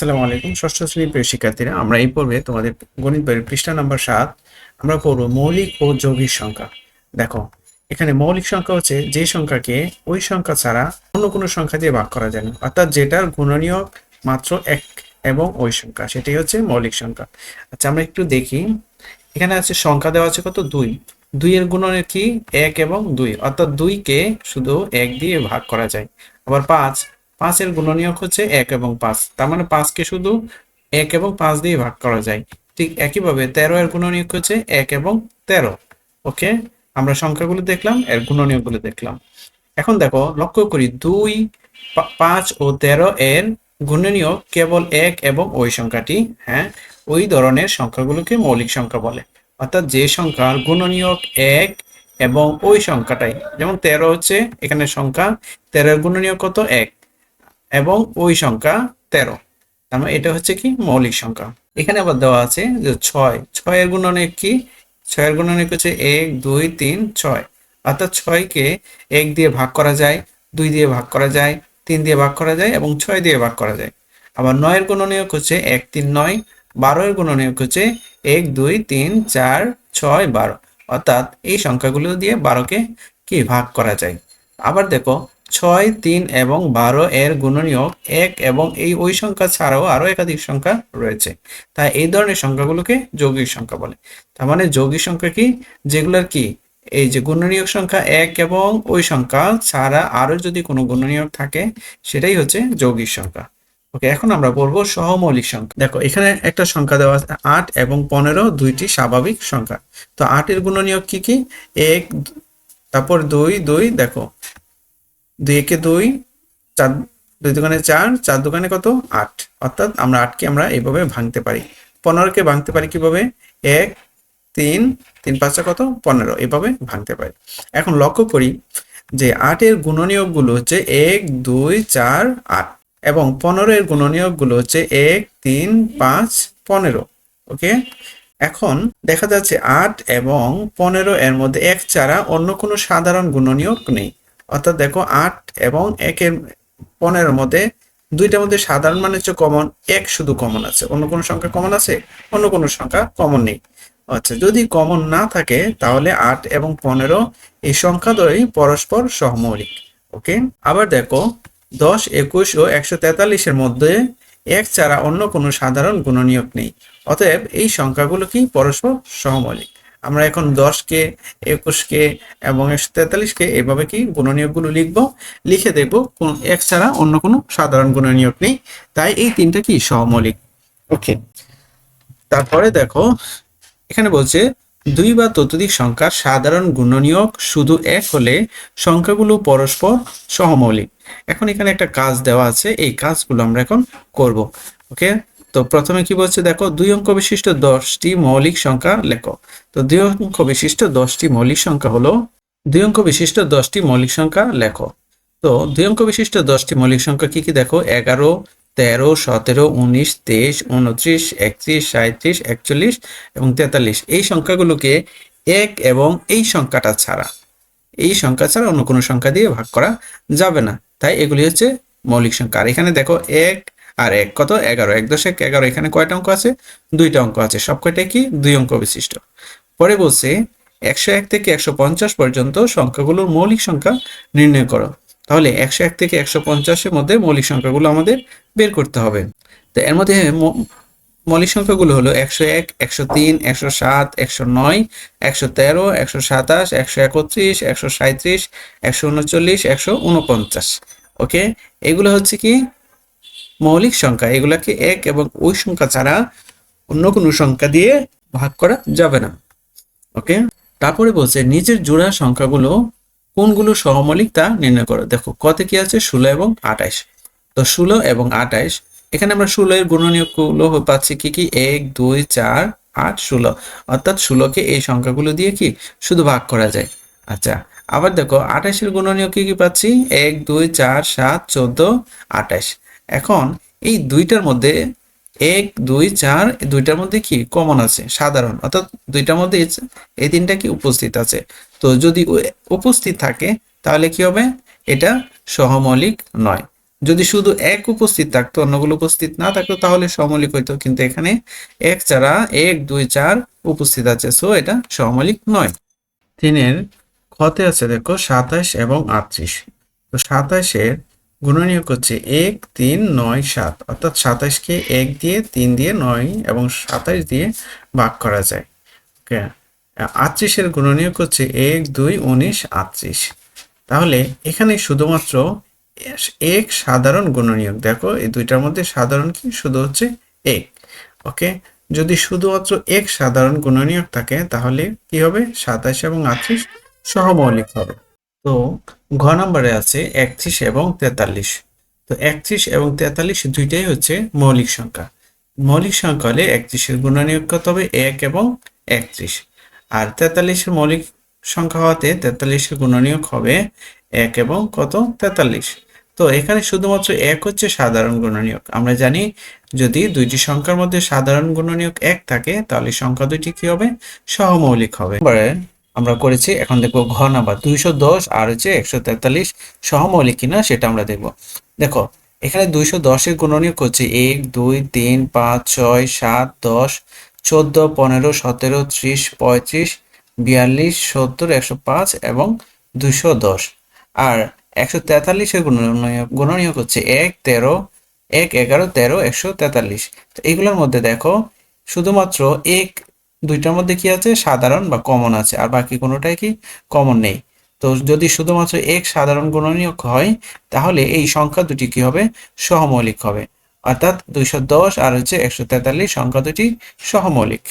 আসসালামু আলাইকুম, ষষ্ঠ শ্রেণির প্রিয় শিক্ষার্থীরা। আমরা এই পর্বে তোমাদের গণিত বইয়ের পৃষ্ঠা নাম্বার সাত, আমরা পড়ব মৌলিক ও যৌগিক সংখ্যা। দেখো, এখানে মৌলিক সংখ্যা হচ্ছে যে সংখ্যাকে ওই সংখ্যা ছাড়া অন্য কোনো সংখ্যা দিয়ে ভাগ করা যায় না। অর্থাৎ যেটার গুণনীয়ক মাত্র এক এবং ওই সংখ্যা, সেটাই হচ্ছে মৌলিক সংখ্যা। আচ্ছা আমরা একটু দেখি। এখানে আছে সংখ্যা দেওয়া আছে কত? দুই। দুইয়ের গুণনের কি? এক এবং দুই। অর্থাৎ দুইকে শুধু এক দিয়ে ভাগ করা যায়। আবার পাঁচ পাঁচের গুণনীয়ক হচ্ছে এক এবং পাঁচ। তার মানে পাঁচকে শুধু এক এবং পাঁচ দিয়ে ভাগ করা যায়। ঠিক একইভাবে তেরো এর গুণনীয়ক হচ্ছে এক এবং তেরো। ওকে? আমরা সংখ্যাগুলো দেখলাম, এর গুণনীয়কগুলো দেখলাম। এখন দেখো, লক্ষ্য করি দুই পাঁচ ও তেরো এর গুণনীয়ক কেবল এক এবং ওই সংখ্যাটি হ্যাঁ? ওই ধরনের সংখ্যাগুলোকে মৌলিক সংখ্যা বলে। অর্থাৎ যে সংখ্যার গুণনীয়ক এক এবং ওই সংখ্যাটাই। যেমন তেরো হচ্ছে, এখানে সংখ্যা তেরোর গুণনীয়ক কত? এক। এবং ওই সংখ্যা তেরো। তার মানে এটা হচ্ছে কি? মৌলিক সংখ্যা। এখানে আবার দেওয়া আছে যে ছয়। ছয়ের গুণনীয়ক কি? ছয়ের গুণনীয়ক হচ্ছে এক, দুই, তিন, ছয়। অর্থাৎ ছয়কে এক দিয়ে ভাগ করা যায়, দুই দিয়ে ভাগ করা যায়, তিন দিয়ে ভাগ করা যায় এবং ছয় দিয়ে ভাগ করা যায়। আবার নয়ের গুণনীয়ক হচ্ছে? এক, তিন, নয়। বারোয়ের গুণনীয়ক হচ্ছে? এক, দুই, তিন, চার, ছয়, বারো। অর্থাৎ এই সংখ্যাগুলো দিয়ে বারোকে কি ভাগ করা যায়? আবার দেখো ছয়, তিন এবং বারো এর গুণনীয়ক এক এবং এই ওই সংখ্যা ছাড়াও আরও একাধিক সংখ্যা রয়েছে। তাই এই ধরনের সংখ্যাগুলোকে যৌগিক সংখ্যা বলে। তার মানে যৌগিক সংখ্যা কি? যেগুলোর কি? এই যে গুণনীয়ক সংখ্যা এক এবং ওই সংখ্যা ছাড়া আরও যদি কোনো গুণনীয়ক থাকে, সেটাই হচ্ছে যৌগিক সংখ্যা। ওকে, এখন আমরা বলব সহমৌলিক সংখ্যা। দেখো, এখানে একটা সংখ্যা দেওয়া আছে, আট এবং পনেরো দুইটি স্বাভাবিক সংখ্যা। তো আটের গুণনীয়ক কি কি? এক, তারপর দুই দুই, দেখো দুই একে দুই, চার, দুই দোকানে চার চার দোকানে কত? আট। অর্থাৎ আমরা আটকে আমরা এইভাবে ভাঙতে পারি। পনেরোকে ভাঙতে পারি কীভাবে? এক, তিন তিন পাঁচটা কত? পনেরো। এভাবে ভাঙতে পারি। এখন লক্ষ্য করি যে আটের গুণনীয়কগুলো হচ্ছে এক, দুই, চার, আট এবং পনেরো এর গুণনীয়কগুলো হচ্ছে এক, তিন, পাঁচ, পনেরো। ওকে? এখন দেখা যাচ্ছে আট এবং পনেরো এর মধ্যে এক ছাড়া অন্য কোনো সাধারণ গুণনীয়ক নেই। অর্থাৎ দেখো আট এবং একের পনেরোর মধ্যে দুইটার মধ্যে সাধারণ মানে হচ্ছে কমন এক শুধু কমন আছে। অন্য কোনো সংখ্যা কমন আছে? অন্য কোনো সংখ্যা কমন নেই। আচ্ছা যদি কমন না থাকে, তাহলে আট এবং পনেরো এই সংখ্যা দ্বয়ই পরস্পর সহমৌলিক ওকে আবার দেখো, দশ, একুশ ও একশো তেতাল্লিশের মধ্যে এক ছাড়া অন্য কোনো সাধারণ গুণনীয়ক নেই। অতএব এই সংখ্যাগুলো কি পরস্পর সহমৌলিক আমরা এখন দশকে, একুশকে এবং একশো তেতাল্লিশকে এভাবে কি গুণনীয়কগুলো লিখব। লিখে দেখব কোন এক ছাড়া অন্য কোনো সাধারণ গুণনীয়ক নেই। তাই এই তিনটা কি সহমৌলিক ওকে। তারপরে দেখো, এখানে বলছে, দুই বা ততোধিক সংখ্যার সাধারণ গুণনীয়ক শুধু এক হলে সংখ্যাগুলো পরস্পর সহমৌলিক। এখন এখানে একটা কাজ দেওয়া আছে, এই কাজগুলো আমরা এখন করব। ওকে? তো প্রথমে কি বলছে, দেখো, দুই অঙ্ক বিশিষ্ট দশটি মৌলিক সংখ্যা লেখো। তো দুই অঙ্ক বিশিষ্ট দশটি মৌলিক সংখ্যা হলো, দুই অঙ্ক বিশিষ্ট দশটি মৌলিক সংখ্যা লেখো। তো দুই অঙ্ক বিশিষ্ট দশটি মৌলিক সংখ্যা কি কি দেখো, এগারো, তেরো, সতেরো, উনিশ, তেইশ, উনত্রিশ, একত্রিশ সাঁত্রিশ একচল্লিশ এবং তেতাল্লিশ। এই সংখ্যাগুলোকে এক এবং এই সংখ্যাটা ছাড়া, এই সংখ্যা ছাড়া অন্য কোনো সংখ্যা দিয়ে ভাগ করা যাবে না। তাই এগুলি হচ্ছে মৌলিক সংখ্যা। আর এখানে দেখো, এক আর এক কত? এগারো। এক দশক এগারো। এখানে কয়টা অঙ্ক আছে? দুইটা অঙ্ক আছে। সব কি? দুই অঙ্ক বিশিষ্ট। পরে বলছে, একশো এক থেকে একশো পঞ্চাশ পর্যন্ত সংখ্যাগুলোর মৌলিক সংখ্যা নির্ণয় করো। তাহলে একশো এক থেকে একশো পঞ্চাশের মধ্যে মৌলিক সংখ্যাগুলো আমাদের বের করতে হবে। তো এর মধ্যে মৌলিক সংখ্যাগুলো হলো একশো এক, একশো তিন, একশো সাত, একশো নয়, একশো তেরো, একশো সাতাশ, একশো একত্রিশ, একশো সাঁত্রিশ একশো উনচল্লিশ, একশো উনপঞ্চাশ। ওকে? এগুলো হচ্ছে কি? মৌলিক সংখ্যা, এগুলাকে এক এবং ওই সংখ্যা ছাড়া অন্য কোনো সংখ্যা দিয়ে ভাগ করা যাবে না। ওকে? তারপরে বলছে, নিজের জোড়া সংখ্যাগুলো কোনগুলো সহমৌলিক তা নির্ণয় করো। দেখো কত কি আছে ষোলো এবং আঠাইশ তো ষোলো এবং আঠাইশ এখানে আমরা ষোলো এর গুণনীয়কগুলো পাচ্ছি কি কি? এক, দুই, চার, আট, ষোলো। অর্থাৎ ষোলোকে এই সংখ্যাগুলো দিয়ে কি? শুধু ভাগ করা যায়। আচ্ছা আবার দেখো, আঠাশের গুণনীয় কি কি পাচ্ছি? এক, দুই, চার, সাত, চোদ্দ, আঠাশ। এখন এই দুইটার মধ্যে এক, দুই, চার দুইটার মধ্যে কি কমন আছে, সাধারণ। অর্থাৎ দুইটার মধ্যে এই- তিনটা কি উপস্থিত আছে? তো যদি উপস্থিত থাকে, তাহলে কি হবে? এটা সহমৌলিক নয়। যদি শুধু এক উপস্থিত থাকতো, অন্যগুলো উপস্থিত না থাকতো, তাহলে সহমৌলিক হইতো। কিন্তু এখানে এক ছাড়া এক, দুই, চার উপস্থিত আছে। সো এটা সহমৌলিক নয়। তিনের ক্ষতে আছে দেখো সাতাশ এবং আটত্রিশ। তো সাতাশের গুণনীয়ক হচ্ছে এক, তিন, নয়, সাত। অর্থাৎ সাতাশকে এক দিয়ে তিন দিয়ে নয় এবং সাতাশ দিয়ে ভাগ করা যায়। ওকে? আটত্রিশের গুণনীয়ক হচ্ছে এক, দুই, উনিশ, আটত্রিশ। তাহলে এখানে শুধুমাত্র এক সাধারণ গুণনীয়ক। দেখো, এই দুইটার মধ্যে সাধারণ কি? শুধু হচ্ছে এক। ওকে? যদি শুধুমাত্র এক সাধারণ গুণনীয়ক থাকে, তাহলে কি হবে? সাতাশ এবং আটত্রিশ সহমৌলিক হবে। তো ঘ নম্বরে আছে একত্রিশ এবং তেতাল্লিশ। তো একত্রিশ এবং তেতাল্লিশ দুইটাই হচ্ছে মৌলিক সংখ্যা। মৌলিক সংখ্যা হলে একত্রিশের গুণনীয়ক কত হবে? এক এবং একত্রিশ। আর তেতাল্লিশের মৌলিক সংখ্যা হওয়াতে তেতাল্লিশের গুণনীয়ক হবে এক এবং কত? তেতাল্লিশ। তো এখানে শুধুমাত্র এক হচ্ছে সাধারণ গুণনীয়ক। আমরা জানি যদি দুইটি সংখ্যার মধ্যে সাধারণ গুণনীয়ক এক থাকে, তাহলে সংখ্যা দুইটি কি হবে? সহমৌলিক হবে। আমরা করেছি, এখন দেখব ঘ নাম্বার দুইশো দশ আর হচ্ছে একশো তেতাল্লিশ সহমৌলিক কিনা সেটা আমরা দেখব। দেখো, এখানে দুইশো দশের গুণনীয়ক হচ্ছে এক, দুই, তিন, পাঁচ, ছয়, সাত, দশ, চোদ্দ, পনেরো, সতেরো, ত্রিশ, পঁয়ত্রিশ, বিয়াল্লিশ, সত্তর, একশো পাঁচ এবং দুইশো দশ। আর একশো তেতাল্লিশের গুণনীয়ক গুণনীয়ক হচ্ছে এক, তেরো, এক, এগারো, তেরো, একশো তেতাল্লিশ। তো এগুলোর মধ্যে দেখো, শুধুমাত্র এক দুইটার মধ্যে কি আছে? সাধারণ বা কমন আছে। আর বাকি কোনোটাই কি? কমন নেই। তো যদি শুধুমাত্র এক সাধারণ গুণনীয়ক হয়, তাহলে এই সংখ্যা দুটি কি হবে? সহমৌলিক হবে। অর্থাৎ দুইশো দশ আর হচ্ছে একশো তেতাল্লিশ সংখ্যা দুটি সহমৌলিক।